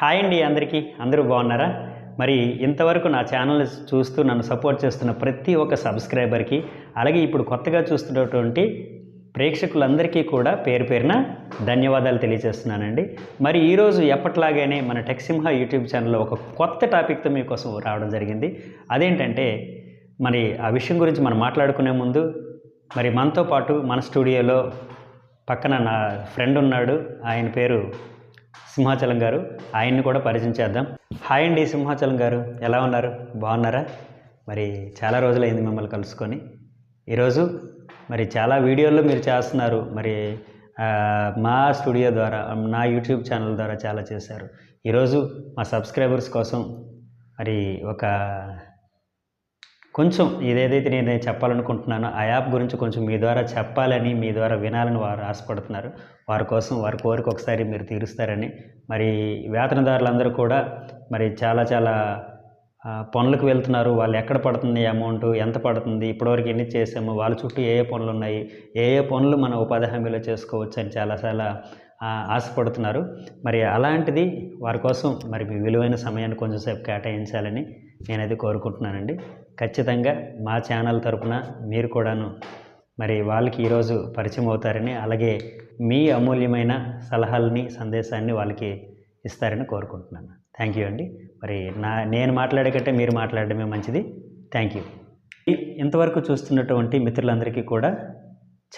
Hi అండి అందరికీ. అందరూ బాగున్నారా? మరి ఇంతవరకు నా ఛానల్ చూస్తూ నన్ను సపోర్ట్ చేస్తున్న ప్రతి ఒక్క సబ్స్క్రైబర్కి అలాగే ఇప్పుడు కొత్తగా చూస్తున్నటువంటి ప్రేక్షకులందరికీ కూడా పేరు పేరున ధన్యవాదాలు తెలియజేస్తున్నానండి. మరి ఈరోజు ఎప్పట్లాగానే మన టెక్సింహ యూట్యూబ్ ఛానల్లో ఒక కొత్త టాపిక్తో మీకోసం రావడం జరిగింది. అదేంటంటే మరి ఆ విషయం గురించి మనం మాట్లాడుకునే ముందు మరి మనతో పాటు మన స్టూడియోలో పక్కన నా ఫ్రెండ్ ఉన్నాడు. ఆయన పేరు సింహాచలం గారు ఆయన్ని కూడా పరిచయం చేద్దాం. హాయ్ అండి సింహాచలం గారు ఎలా ఉన్నారు? బాగున్నారా? మరి చాలా రోజులైంది మిమ్మల్ని కలుసుకొని. ఈరోజు మరి చాలా వీడియోలు మీరు చేస్తున్నారు. మరి మా స్టూడియో ద్వారా నా యూట్యూబ్ ఛానల్ ద్వారా చాలా చేశారు. ఈరోజు మా సబ్స్క్రైబర్స్ కోసం మరి ఒక కొంచెం ఇదేదైతే నేను చెప్పాలనుకుంటున్నానో ఆ యాప్ గురించి కొంచెం మీ ద్వారా చెప్పాలని మీ ద్వారా వినాలని వారు ఆశపడుతున్నారు. వారి కోసం వారి కోరిక ఒకసారి మీరు తీరుస్తారని. మరి వేతనదారులందరూ కూడా మరి చాలా చాలా పనులకు వెళ్తున్నారు. వాళ్ళు ఎక్కడ పడుతుంది అమౌంట్ ఎంత పడుతుంది ఇప్పటివరకు ఎన్ని చేసాము వాళ్ళ చుట్టూ ఏ ఏ పనులు ఉన్నాయి ఏ ఏ పనులు మన ఉపాధి హామీలో చేసుకోవచ్చు అని చాలా చాలా ఆశపడుతున్నారు. మరి అలాంటిది వారి కోసం మరి మీ విలువైన సమయాన్ని కొంచెం సేపు కేటాయించాలని నేనైతే కోరుకుంటున్నానండి. ఖచ్చితంగా మా ఛానల్ తరపున మీరు కూడాను మరి వాళ్ళకి ఈరోజు పరిచయం అవుతారని అలాగే మీ అమూల్యమైన సలహాలని సందేశాన్ని వాళ్ళకి ఇస్తారని కోరుకుంటున్నాను. థ్యాంక్ యూ అండి. మరి నా నేను మాట్లాడేకంటే మీరు మాట్లాడడమే మంచిది. Thank you. ఇంతవరకు చూస్తున్నటువంటి మిత్రులందరికీ కూడా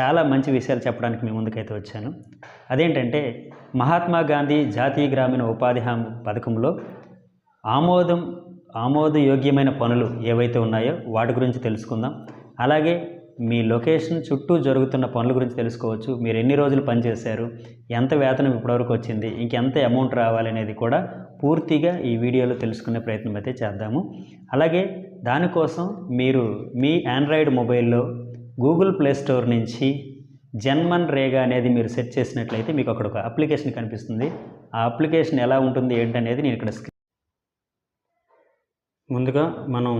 చాలా మంచి విషయాలు చెప్పడానికి మీ ముందుకైతే వచ్చాను. అదేంటంటే మహాత్మా గాంధీ జాతీయ గ్రామీణ ఉపాధి హామీ పథకంలో ఆమోదం ఆమోదయోగ్యమైన పనులు ఏవైతే ఉన్నాయో వాటి గురించి తెలుసుకుందాం. అలాగే మీ లొకేషన్ చుట్టూ జరుగుతున్న పనుల గురించి తెలుసుకోవచ్చు. మీరు ఎన్ని రోజులు పనిచేశారు ఎంత వేతనం ఇప్పటివరకు వచ్చింది ఇంకెంత అమౌంట్ రావాలనేది కూడా పూర్తిగా ఈ వీడియోలో తెలుసుకునే ప్రయత్నం అయితే చేద్దాము. అలాగే దానికోసం మీరు మీ ఆండ్రాయిడ్ మొబైల్లో గూగుల్ ప్లే స్టోర్ నుంచి జన్మన్ రేగా అనేది మీరు సెర్చ్ చేసినట్లయితే మీకు అక్కడ ఒక అప్లికేషన్ కనిపిస్తుంది. ఆ అప్లికేషన్ ఎలా ఉంటుంది ఏంటనేది నేను ఇక్కడ స్క్రీన్ ముందుగా మనం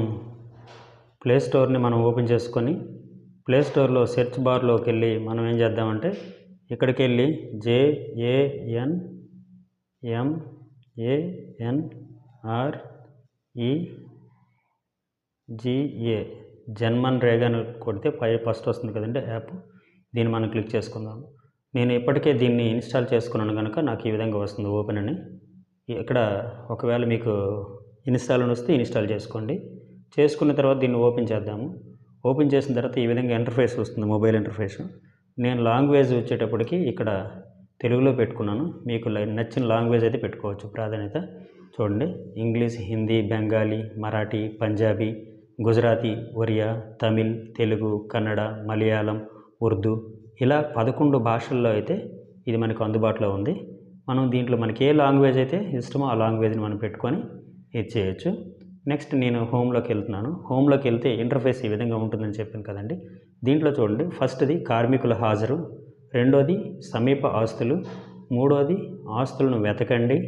ప్లే స్టోర్ని మనం ఓపెన్ చేసుకొని ప్లే స్టోర్లో సెర్చ్ బార్లోకి వెళ్ళి మనం ఏం చేద్దామంటే ఇక్కడికి వెళ్ళి J A N M A N R E G A JANMAN రేగాను కొడితే పై ఫస్ట్ వస్తుంది కదండి యాప్. దీన్ని మనం క్లిక్ చేసుకుందాం. నేను ఇప్పటికే దీన్ని ఇన్స్టాల్ చేసుకున్నాను కనుక నాకు ఈ విధంగా వస్తుంది ఓపెన్ అని. ఇక్కడ ఒకవేళ మీకు ఇన్స్టాల్ అని వస్తే ఇన్స్టాల్ చేసుకోండి. చేసుకున్న తర్వాత దీన్ని ఓపెన్ చేద్దాము. ఓపెన్ చేసిన తర్వాత ఈ విధంగా ఇంటర్ఫేస్ వస్తుంది మొబైల్ ఇంటర్ఫేస్. నేను లాంగ్వేజ్ వచ్చేటప్పటికి ఇక్కడ తెలుగులో పెట్టుకున్నాను. మీకు నచ్చిన లాంగ్వేజ్ అయితే పెట్టుకోవచ్చు. ప్రాధాన్యత చూడండి. ఇంగ్లీష్ హిందీ బెంగాలీ మరాఠీ పంజాబీ గుజరాతీ ఒరియా తమిళ్ తెలుగు కన్నడ మలయాళం ఉర్దూ. ఇలా పదకొండు భాషల్లో అయితే ఇది మనకు అందుబాటులో ఉంది. మనం దీంట్లో మనకి ఏ లాంగ్వేజ్ అయితే ఇష్టమో ఆ లాంగ్వేజ్ని మనం పెట్టుకొని ఇది చేయొచ్చు. నెక్స్ట్ నేను హోమ్లోకి వెళ్తున్నాను. హోమ్లోకి వెళ్తే ఇంటర్ఫేస్ ఈ విధంగా ఉంటుందని చెప్పాను కదండి. దీంట్లో చూడండి. ఫస్ట్ది కార్మికుల హాజరు. రెండోది సమీప ఆస్తులు. మూడోది ఆస్తులను వెతకండి.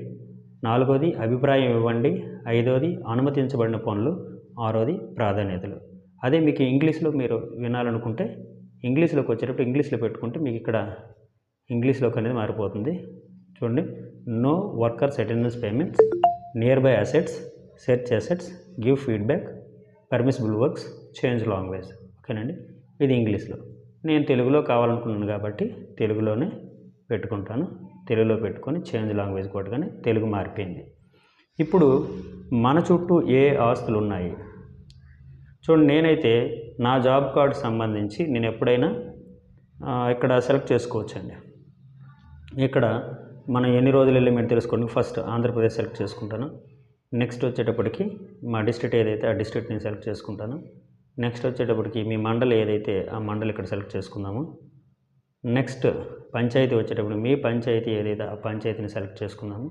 నాలుగోది అభిప్రాయం ఇవ్వండి. ఐదోది అనుమతించబడిన పనులు. ఆరోది ప్రాధాన్యతలు. అదే మీకు ఇంగ్లీష్లో మీరు వినాలనుకుంటే ఇంగ్లీష్లోకి వచ్చేటప్పుడు ఇంగ్లీష్లో పెట్టుకుంటే మీకు ఇక్కడ ఇంగ్లీష్లోకి అనేది మారిపోతుంది. చూడండి. No workers attendance payments near by assets search assets give feedback permissible works change language ఓకేనండి? ఇది ఇంగ్లీష్లో. నేను తెలుగులో కావాలనుకున్నాను కాబట్టి తెలుగులోనే పెట్టుకుంటాను. తెలుగులో పెట్టుకొని చేంజ్ లాంగ్వేజ్ కొట్టగానే తెలుగు మారిపోయింది. ఇప్పుడు మన చుట్టూ ఏ ఆస్తులు ఉన్నాయి చూడండి నేనైతే నా జాబ్ కార్డు సంబంధించి నేను ఎప్పుడైనా ఇక్కడ సెలెక్ట్ చేసుకోవచ్చండి. ఇక్కడ మనం ఎన్ని రోజులు వెళ్ళి మీరు తెలుసుకోండి. ఫస్ట్ ఆంధ్రప్రదేశ్ సెలెక్ట్ చేసుకుంటాను. నెక్స్ట్ వచ్చేటప్పటికి మా డిస్ట్రిక్ట్ ఏదైతే ఆ డిస్ట్రిక్ట్ నేను సెలెక్ట్ చేసుకుంటాను. నెక్స్ట్ వచ్చేటప్పటికి మీ మండలి ఏదైతే ఆ మండలి ఇక్కడ సెలెక్ట్ చేసుకుందాము. నెక్స్ట్ పంచాయతీ వచ్చేటప్పుడు మీ పంచాయతీ ఏదైతే ఆ పంచాయతీని సెలెక్ట్ చేసుకుందాము.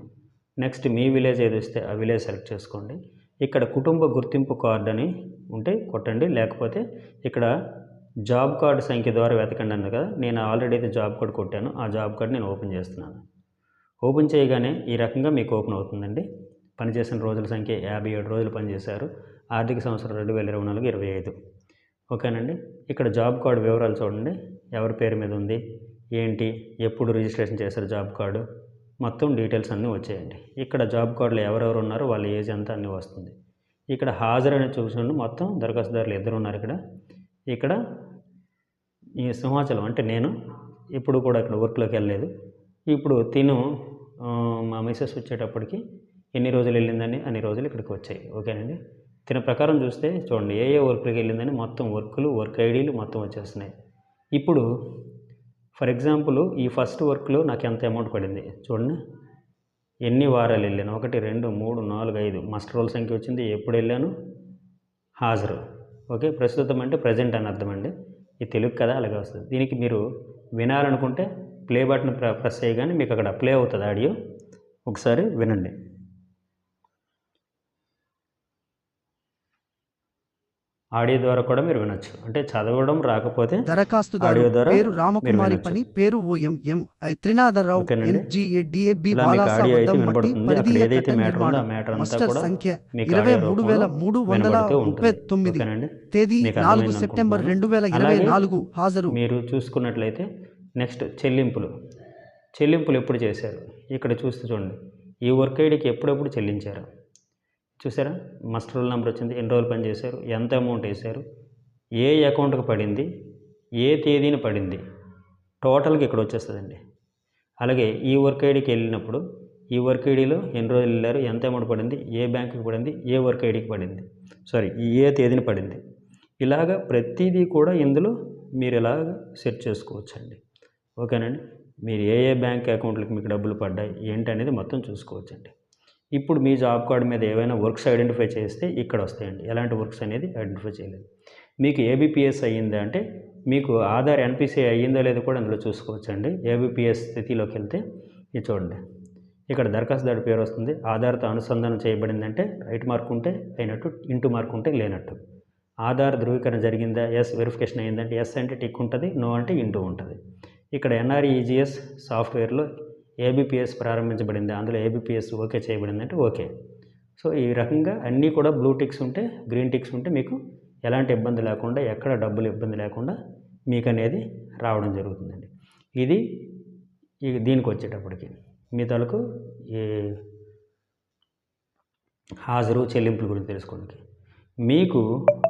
నెక్స్ట్ మీ విలేజ్ ఏది వస్తే ఆ విలేజ్ సెలెక్ట్ చేసుకోండి. ఇక్కడ కుటుంబ గుర్తింపు కార్డు అని ఉంటే కొట్టండి. లేకపోతే ఇక్కడ జాబ్ కార్డు సంఖ్య ద్వారా వెతకండి అన్నారు కదా. నేను ఆల్రెడీ అయితే జాబ్ కార్డు కొట్టాను. ఆ జాబ్ కార్డు నేను ఓపెన్ చేస్తున్నాను. ఓపెన్ చేయగానే ఈ రకంగా మీకు ఓపెన్ అవుతుందండి. పనిచేసిన రోజుల సంఖ్య యాభై ఏడు రోజులు పనిచేశారు ఆర్థిక సంవత్సరం రెండు వేల ఇరవై నాలుగు ఇరవై ఐదు. ఓకేనండి. ఇక్కడ జాబ్ కార్డు వివరాలు చూడండి. ఎవరి పేరు మీద ఉంది? ఏంటి? ఎప్పుడు రిజిస్ట్రేషన్ చేశారు జాబ్ కార్డు? మొత్తం డీటెయిల్స్ అన్నీ వచ్చాయండి. ఇక్కడ జాబ్ కార్డులు ఎవరెవరు ఉన్నారో వాళ్ళ ఏజ్ అంతా అన్నీ వస్తుంది. ఇక్కడ హాజరు అనేది చూసుకోండి మొత్తం దరఖాస్తుదారులు ఇద్దరు ఉన్నారు ఇక్కడ. ఇక్కడ ఈ సింహాచలం అంటే నేను ఇప్పుడు కూడా ఇక్కడ వర్క్లోకి వెళ్ళలేదు. ఇప్పుడు తిను మా మిసెస్ వచ్చేటప్పటికి ఎన్ని రోజులు వెళ్ళిందని అన్ని రోజులు ఇక్కడికి వచ్చాయి. ఓకేనండి? తిన ప్రకారం చూస్తే చూడండి ఏ ఏ వర్క్లోకి వెళ్ళిందని మొత్తం వర్కులు వర్క్ ఐడీలు మొత్తం వచ్చేస్తున్నాయి. ఇప్పుడు ఫర్ ఎగ్జాంపుల్ ఈ ఫస్ట్ వర్క్లో నాకు ఎంత అమౌంట్ పడింది? చూడండి. ఎన్ని వారాలు వెళ్ళాను? ఒకటి రెండు మూడు నాలుగు ఐదు. మస్టర్ రోల్ సంఖ్య వచ్చింది. ఎప్పుడు వెళ్ళాను? హాజరు. ఓకే? ప్రస్తుతం అంటే ప్రజెంట్ అని అర్థం అండి. ఈ తెలుగు కదా అలాగే వస్తుంది. దీనికి మీరు వినాలనుకుంటే ప్లే బటన్ ప్ర ప్రెస్ చేయగానే మీకు అక్కడ ప్లే అవుతుంది ఆడియో. ఒకసారి వినండి. ఆడియో ద్వారా కూడా మీరు వినొచ్చు. అంటే చదవడం రాకపోతే దరఖాస్తుదారు ఆడియో ద్వారా పేరు మీరు రామకుమారి. పని పేరు ఓఎంఎం. త్రినాథరావు ఏదైతే మ్యాటర్ ఉందో ఆ మ్యాటర్ అంతా కూడా సంఖ్య ఇరవై మూడు వేల మూడు వందల ముప్పై తొమ్మిది తేదీ నాలుగు సెప్టెంబర్. రెండు వేల ఇరవై నాలుగు హాజరు. మీరు చూసుకున్నట్లయితే నెక్స్ట్ చెల్లింపులు. చెల్లింపులు ఎప్పుడు చేశారు? ఇక్కడ చూస్తే చూడండి. ఈ వర్క్ ఐడికి ఎప్పుడెప్పుడు చెల్లించారు? చూసారా? మస్టర్ రోల్ నెంబర్ వచ్చింది. ఎన్ని రోజులు పని చేశారు? ఎంత అమౌంట్ వేశారు? ఏ అకౌంట్కి పడింది? ఏ తేదీన పడింది? టోటల్గా ఇక్కడ వచ్చేస్తుందండి. అలాగే ఈ వర్క్ ఐడికి వెళ్ళినప్పుడు ఈ వర్క్ ఐడిలో ఎన్ని రోజులు వెళ్ళారు? ఎంత అమౌంట్ పడింది? ఏ బ్యాంకుకి పడింది? ఏ వర్క్ ఐడికి పడింది? సారీ ఏ తేదీన పడింది? ఇలాగ ప్రతిదీ కూడా ఇందులో మీరు ఇలాగ సెట్ చేసుకోవచ్చండి. ఓకేనండి? మీరు ఏ ఏ బ్యాంక్ అకౌంట్లకు మీకు డబ్బులు పడ్డాయి? ఏంటి అనేది మొత్తం చూసుకోవచ్చండి. ఇప్పుడు మీ జాబ్ కార్డు మీద ఏవైనా వర్క్స్ ఐడెంటిఫై చేస్తే ఇక్కడ వస్తాయండి. ఎలాంటి వర్క్స్ అనేది ఐడెంటిఫై చేయలేదు. మీకు ఏబిపిఎస్ అయ్యిందా అంటే మీకు ఆధార్ ఎన్పిసి అయ్యిందో లేదో కూడా అందులో చూసుకోవచ్చండి. ఏబిపిఎస్ స్థితిలోకి వెళ్తే ఇది చూడండి. ఇక్కడ దరఖాస్తుదారు పేరు వస్తుంది. ఆధార్తో అనుసంధానం చేయబడిందంటే రైట్ మార్క్ ఉంటే అయినట్టు ఇంటూ మార్క్ ఉంటే లేనట్టు. ఆధార్ ధృవీకరణ జరిగిందా? ఎస్ వెరిఫికేషన్ అయ్యిందంటే ఎస్ అంటే టిక్ ఉంటుంది నో అంటే ఇంటూ ఉంటుంది. ఇక్కడ ఎన్ఆర్ఈజిఎస్ సాఫ్ట్వేర్లో ఏబిపిఎస్ ప్రారంభించబడింది అందులో ఏబిపిఎస్ ఓకే చేయబడింది అంటే ఓకే. సో ఈ రకంగా అన్నీ కూడా బ్లూ టిక్స్ ఉంటే గ్రీన్ టిక్స్ ఉంటే మీకు ఎలాంటి ఇబ్బంది లేకుండా ఎక్కడ డబ్బులు ఇబ్బంది లేకుండా మీకు అనేది రావడం జరుగుతుందండి. ఇది దీనికి వచ్చేటప్పటికి మీ తలకు ఈ హాజరు చెల్లింపుల గురించి తెలుసుకోండి మీకు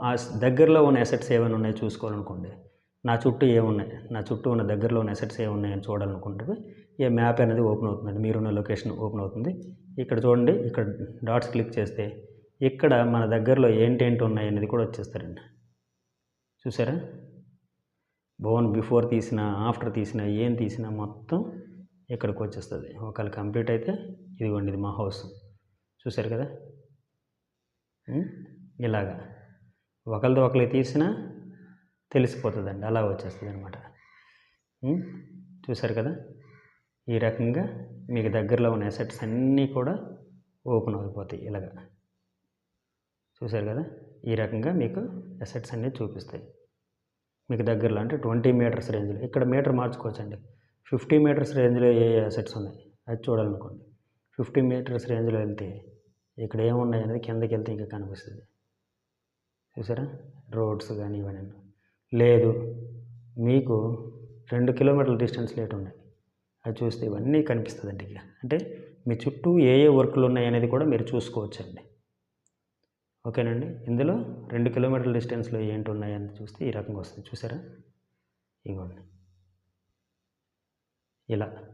ఆ దగ్గరలో ఉన్న అసెట్స్ ఏమైనా ఉన్నాయో చూసుకోవాలనుకోండి నా చుట్టూ ఏమున్నాయి నా చుట్టూ ఉన్న దగ్గరలో ఉన్న అసెట్స్ ఏమున్నాయని చూడాలనుకుంటే ఈ మ్యాప్ అనేది ఓపెన్ అవుతుందండి. మీరున్న లొకేషన్ ఓపెన్ అవుతుంది. ఇక్కడ చూడండి ఇక్కడ డాట్స్ క్లిక్ చేస్తే ఇక్కడ మన దగ్గరలో ఏంటేంటి ఉన్నాయి అనేది కూడా వచ్చేస్తారండి. చూసారా? బోన్ బిఫోర్ తీసిన ఆఫ్టర్ తీసిన ఏం తీసినా మొత్తం ఇక్కడికి వచ్చేస్తుంది. ఒకవేళ కంప్లీట్ అయితే ఇదిగోండి ఇది మా హౌస్. చూసారు కదా? ఇలాగా. ఒకరిది ఒకరికి తీసినా తెలిసిపోతుందండి. అలా వచ్చేస్తుంది అనమాట చూసారు కదా? ఈ రకంగా మీకు దగ్గరలో ఉన్న అసెట్స్ అన్నీ కూడా ఓపెన్ అయిపోతాయి ఇలాగా. చూశారు కదా? ఈ రకంగా మీకు అసెట్స్ అన్నీ చూపిస్తాయి. మీకు దగ్గరలో అంటే ట్వంటీ మీటర్స్ రేంజ్లో ఇక్కడ మీటర్ మార్చుకోవచ్చండి. ఫిఫ్టీ మీటర్స్ రేంజ్లో ఏ అసెట్స్ ఉన్నాయి? అది చూడాలనుకోండి. ఫిఫ్టీ మీటర్స్ రేంజ్లో వెళ్తే ఇక్కడ ఏమున్నాయి అనేది కిందకి వెళ్తే ఇంకా కనిపిస్తుంది. చూసారా రోడ్స్ కానీ ఇవన్నీ. లేదు మీకు రెండు కిలోమీటర్ల డిస్టెన్స్ లేట్ ఉన్నాయి. అది చూస్తే ఇవన్నీ కనిపిస్తుందండి ఇక అంటే మీ చుట్టూ ఏ ఏ వర్క్లు ఉన్నాయి అనేది కూడా మీరు చూసుకోవచ్చండి. ఓకేనండి? ఇందులో రెండు కిలోమీటర్ల డిస్టెన్స్లో ఏంటి ఉన్నాయని చూస్తే ఈ రకంగా వస్తుంది. చూసారా? ఇవ్వండి ఇలా.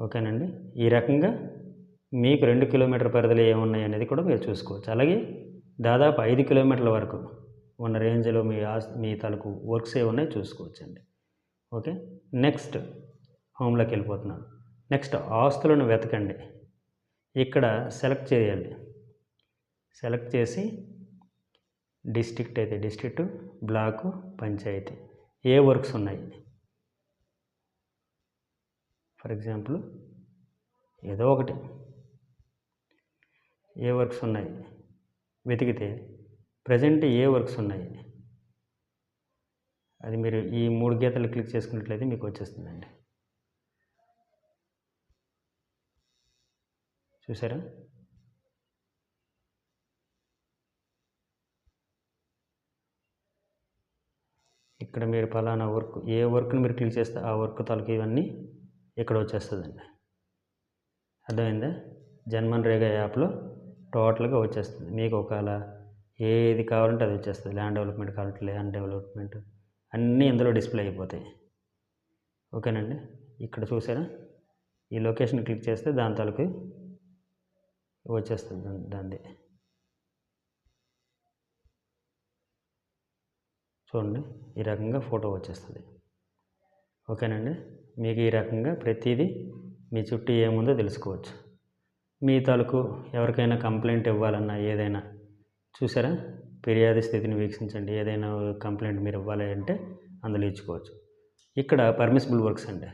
ఓకేనండి? ఈ రకంగా మీకు రెండు కిలోమీటర్ పరిధిలో ఏమున్నాయి అనేది కూడా మీరు చూసుకోవచ్చు. అలాగే దాదాపు ఐదు కిలోమీటర్ల వరకు ఉన్న రేంజ్లో మీ ఆస్ మీ తలకు వర్క్స్ ఏ చూసుకోవచ్చండి. ఓకే? నెక్స్ట్ హోమ్లోకి వెళ్ళిపోతున్నాను. నెక్స్ట్ ఆస్తులను వెతకండి. ఇక్కడ సెలెక్ట్ చేయండి. సెలెక్ట్ చేసి డిస్ట్రిక్ట్ అయితే డిస్ట్రిక్ట్ బ్లాకు పంచాయతీ. ఏ వర్క్స్ ఉన్నాయి? ఫర్ ఎగ్జాంపుల్ ఏదో ఒకటి. ఏ వర్క్స్ ఉన్నాయి? వెతికితే ప్రజెంట్ ఏ వర్క్స్ ఉన్నాయి? అది మీరు ఈ మూడు గీతలు క్లిక్ చేసుకున్నట్లయితే మీకు వచ్చేస్తుందండి. చూసారా? ఇక్కడ మీరు ఫలానా వర్క్ ఏ వర్క్ని మీరు క్లిక్ చేస్తే ఆ వర్క్ తాలూకు ఇవన్నీ ఇక్కడ వచ్చేస్తుందండి. అర్థమైందా? జన్మన్ రేగా యాప్లో టోటల్గా వచ్చేస్తుంది. మీకు ఒకవేళ ఏది కావాలంటే అది వచ్చేస్తుంది. ల్యాండ్ డెవలప్మెంట్ కావాలంటే ల్యాండ్ డెవలప్మెంట్ అన్నీ ఇందులో డిస్ప్లే అయిపోతాయి. ఓకేనండి? ఇక్కడ చూసారా? ఈ లొకేషన్ క్లిక్ చేస్తే దాని తాలూకు వచ్చేస్తుంది దాని దాన్ని చూడండి ఈ రకంగా ఫోటో వచ్చేస్తుంది. ఓకేనండి? మీకు ఈ రకంగా ప్రతిదీ మీ చుట్టూ ఏముందో తెలుసుకోవచ్చు. మీ తాలూకు ఎవరికైనా కంప్లైంట్ ఇవ్వాలన్నా ఏదైనా చూసారా? ఫిర్యాదు స్థితిని వీక్షించండి. ఏదైనా కంప్లైంట్ మీరు ఇవ్వాలి అంటే అందులో ఇచ్చుకోవచ్చు. ఇక్కడ పర్మిసిబుల్ వర్క్స్ అండి.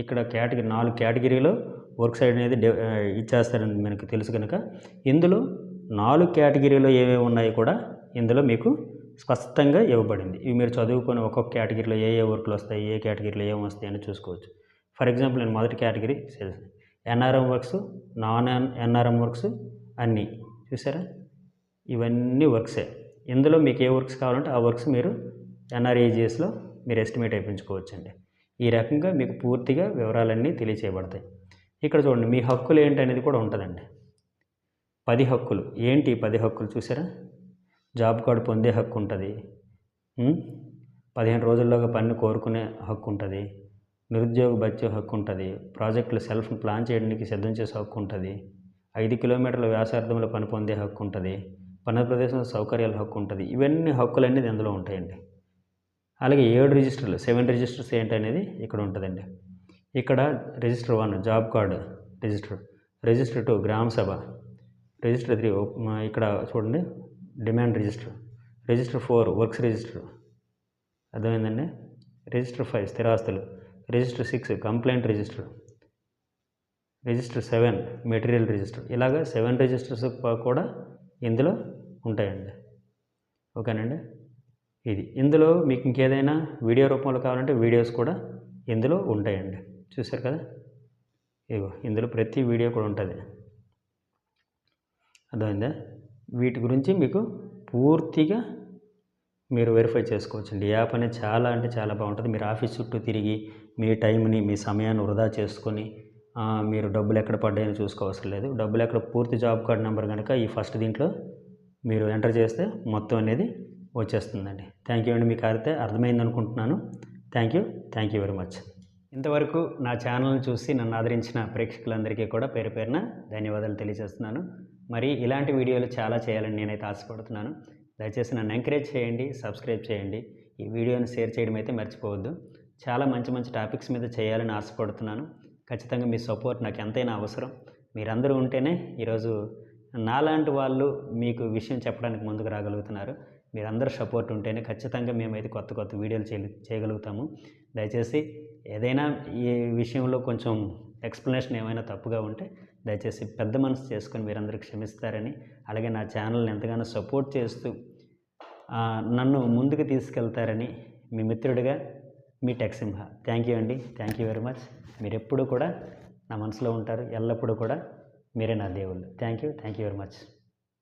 ఇక్కడ కేటగిరీ నాలుగు కేటగిరీలో వర్క్ సైడ్ అనేది డె- ఇచ్చేస్తారని మనకు తెలుసు కనుక ఇందులో నాలుగు కేటగిరీలో ఏవేవి ఉన్నాయో కూడా ఇందులో మీకు స్పష్టంగా ఇవ్వబడింది. ఇవి మీరు చదువుకొని ఒక్కొక్క కేటగిరీలో ఏ ఏ వర్క్లు వస్తాయి ఏ కేటగిరీలో ఏం వస్తాయి అని చూసుకోవచ్చు. ఫర్ ఎగ్జాంపుల్ నేను మొదటి category sales. NRM works non NRM works అన్నీ చూసారా? ఇవన్నీ వర్క్సే. ఇందులో మీకు ఏ వర్క్స్ కావాలంటే ఆ వర్క్స్ మీరు ఎన్ఆర్ఏజిఎస్లో మీరు ఎస్టిమేట్ అయిపించుకోవచ్చండి. ఈ రకంగా మీకు పూర్తిగా వివరాలన్నీ తెలియచేయబడతాయి. ఇక్కడ చూడండి మీ హక్కులు ఏంటి అనేది కూడా ఉంటుందండి. పది హక్కులు. ఏంటి పది హక్కులు చూసారా? జాబ్ కార్డు పొందే హక్కు ఉంటుంది. పదిహేను రోజుల్లోగా పనిని కోరుకునే హక్కు ఉంటుంది. నిరుద్యోగ భత్య హక్కు ఉంటుంది. ప్రాజెక్టులు సెల్ఫ్ ప్లాన్ చేయడానికి సిద్ధం చేసే హక్కు ఉంటుంది. ఐదు కిలోమీటర్ల వ్యాసార్థంలో పని పొందే హక్కు ఉంటుంది. పని ప్రదేశంలో సౌకర్యాల హక్కు ఉంటుంది. ఇవన్నీ హక్కులన్నీ అందులో ఉంటాయండి. అలాగే ఏడు రిజిస్టర్లు సెవెన్ రిజిస్టర్స్ ఏంటనేది ఇక్కడ ఉంటుందండి. ఇక్కడ register one job card register register two Gram Sabha. Register three ఇక్కడ చూడండి demand register. Register four works register. అర్థమైందండి? రిజిస్టర్ ఫైవ్ స్థిరాస్తులు. Register six complaint register. Register seven material register. ఇలాగ సెవెన్ రిజిస్టర్స్ కూడా ఇందులో ఉంటాయండి. ఓకేనండి? ఇది. ఇందులో మీకు ఇంకేదైనా వీడియో రూపంలో కావాలంటే వీడియోస్ కూడా ఇందులో ఉంటాయండి. చూశారు కదా? ఇగో ఇందులో ప్రతి వీడియో కూడా ఉంటుంది. అర్థమైందా? వీటి గురించి మీకు పూర్తిగా మీరు వెరిఫై చేసుకోవచ్చండి. ఈ యాప్ అనేది చాలా అంటే చాలా బాగుంటుంది. మీరు ఆఫీస్ చుట్టూ తిరిగి మీ టైంని మీ సమయాన్ని వృధా చేసుకొని మీరు డబ్బులు ఎక్కడ పడ్డాయని చూసుకోవసరం లేదు. డబ్బులు ఎక్కడ పూర్తి జాబ్ కార్డ్ నెంబర్ కనుక ఈ ఫస్ట్ దీంట్లో మీరు ఎంటర్ చేస్తే మొత్తం అనేది వచ్చేస్తుందండి. థ్యాంక్ యూ అండి. మీకు అయితే అర్థమైంది అనుకుంటున్నాను thank you thank you very much ఇంతవరకు నా ఛానల్ని చూసి నన్ను ఆదరించిన ప్రేక్షకులందరికీ కూడా పేరు పేరున ధన్యవాదాలు తెలియజేస్తున్నాను. మరి ఇలాంటి వీడియోలు చాలా చేయాలని నేనైతే ఆశపడుతున్నాను. దయచేసి నన్ను ఎంకరేజ్ చేయండి సబ్స్క్రైబ్ చేయండి. ఈ వీడియోని షేర్ చేయడం అయితే మర్చిపోవద్దు. చాలా మంచి మంచి టాపిక్స్ మీద చేయాలని ఆశపడుతున్నాను. ఖచ్చితంగా మీ సపోర్ట్ నాకు ఎంతైనా అవసరం. మీరందరూ ఉంటేనే ఈరోజు నాలాంటి వాళ్ళు మీకు విషయం చెప్పడానికి ముందుకు రాగలుగుతున్నారు. మీరందరూ సపోర్ట్ ఉంటేనే ఖచ్చితంగా మేమైతే కొత్త కొత్త వీడియోలు చేయ చేయగలుగుతాము. దయచేసి ఏదైనా ఈ విషయంలో కొంచెం ఎక్స్ప్లెనేషన్ ఏమైనా తప్పుగా ఉంటే దయచేసి పెద్ద మనసు చేసుకొని మీరందరూ క్షమిస్తారని అలాగే నా ఛానల్ని ఎంతగానో సపోర్ట్ చేస్తూ నన్ను ముందుకు తీసుకెళ్తారని మీ మిత్రుడిగా మీ టెక్సింహ థ్యాంక్ యూ అండి. థ్యాంక్ యూ వెరీ మచ్ మీరు ఎప్పుడూ కూడా నా మనసులో ఉంటారు. ఎల్లప్పుడూ కూడా మీరే నా దేవుళ్ళు. Thank you thank you very much